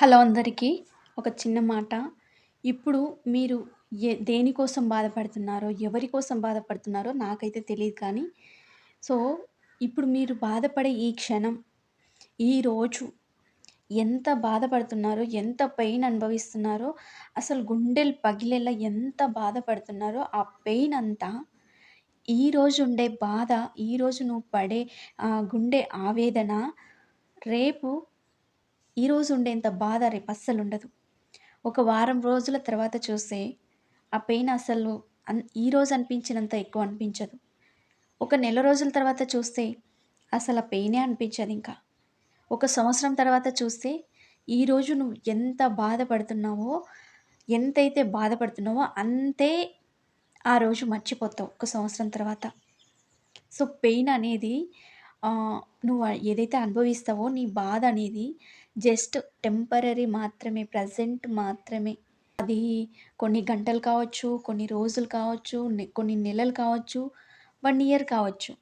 Hello అందరికీ ఒక చిన్న మాట. ఇప్పుడు మీరు ఏ దేనికోసం బాధపడుతున్నారో ఎవరి కోసం బాధపడుతున్నారో నాకైతే తెలియదు కానీ సో ఇప్పుడు మీరు బాధపడే ఈ క్షణం ఈరోజు ఎంత బాధపడుతున్నారో ఎంత పెయిన్ అనుభవిస్తున్నారో అసలు గుండెలు పగిలేలా ఎంత బాధపడుతున్నారో ఆ పెయిన్ అంతా ఈరోజు ఉండే బాధ ఈరోజు నువ్వు పడే గుండె ఆవేదన రేపు ఈరోజు ఉండేంత బాధ రేపు అస్సలు ఉండదు. ఒక వారం రోజుల తర్వాత చూస్తే ఆ పెయిన్ అసలు అన్ ఈరోజు అనిపించినంత ఎక్కువ అనిపించదు. ఒక నెల రోజుల తర్వాత చూస్తే అసలు ఆ పెయినే అనిపించదు ఇంకా. ఒక సంవత్సరం తర్వాత చూస్తే ఈరోజు నువ్వు ఎంత బాధపడుతున్నావో ఎంతైతే బాధపడుతున్నావో అంతే ఆ రోజు మర్చిపోతావు ఒక సంవత్సరం తర్వాత. సో పెయిన్ అనేది నువ్వు ఏదైతే అనుభవిస్తావో నీ బాధ అనేది జస్ట్ టెంపరరీ మాత్రమే ప్రజెంట్ మాత్రమే. అది కొన్ని గంటలు కావచ్చు కొన్ని రోజులు కావచ్చు కొన్ని నెలలు కావచ్చు వన్ ఇయర్ కావచ్చు.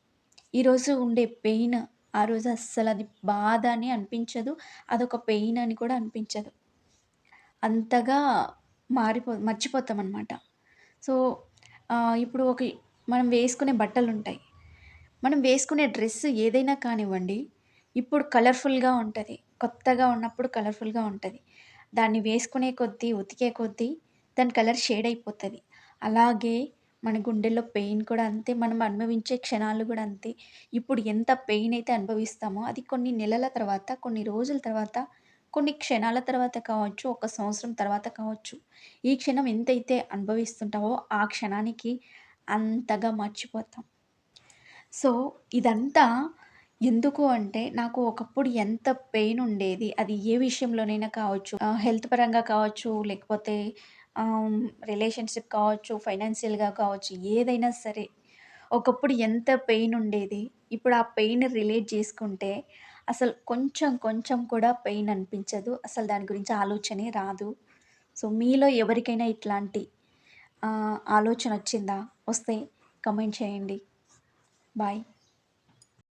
ఈరోజు ఉండే పెయిన్ ఆ రోజు అస్సలు అది బాధ అని అనిపించదు అదొక పెయిన్ అని కూడా అనిపించదు. అంతగా మారిపో మర్చిపోతాం అనమాట సో ఇప్పుడు ఒక మనం వేసుకునే బట్టలు ఉంటాయి మనం వేసుకునే డ్రెస్ ఏదైనా కానివ్వండి ఇప్పుడు కలర్ఫుల్గా ఉంటుంది. కొత్తగా ఉన్నప్పుడు కలర్ఫుల్గా ఉంటుంది. దాన్ని వేసుకునే కొద్దీ ఉతికే కొద్దీ దాని కలర్ షేడ్ అయిపోతుంది. అలాగే మన గుండెల్లో పెయిన్ కూడా అంతే మనం అనుభవించే క్షణాలు కూడా అంతే. ఇప్పుడు ఎంత పెయిన్ అయితే అనుభవిస్తామో అది కొన్ని నెలల తర్వాత కొన్ని రోజుల తర్వాత కొన్ని క్షణాల తర్వాత కావచ్చు ఒక సంవత్సరం తర్వాత కావచ్చు. ఈ క్షణం ఎంతైతే అనుభవిస్తుంటావో ఆ క్షణానికి అంతగా మర్చిపోతాం. సో ఇదంతా ఎందుకు అంటే నాకు ఒకప్పుడు ఎంత పెయిన్ ఉండేది అది ఏ విషయంలోనైనా కావచ్చు హెల్త్ పరంగా కావచ్చు లేకపోతే రిలేషన్షిప్ కావచ్చు ఫైనాన్షియల్గా కావచ్చు ఏదైనా సరే ఒకప్పుడు ఎంత పెయిన్ ఉండేది ఇప్పుడు ఆ పెయిన్ రిలేట్ చేసుకుంటే అసలు కొంచెం కొంచెం కూడా పెయిన్ అనిపించదు అసలు దాని గురించి ఆలోచనే రాదు. సో మీలో ఎవరికైనా ఇట్లాంటి ఆలోచన వచ్చిందా? వస్తే కమెంట్ చేయండి. Bye.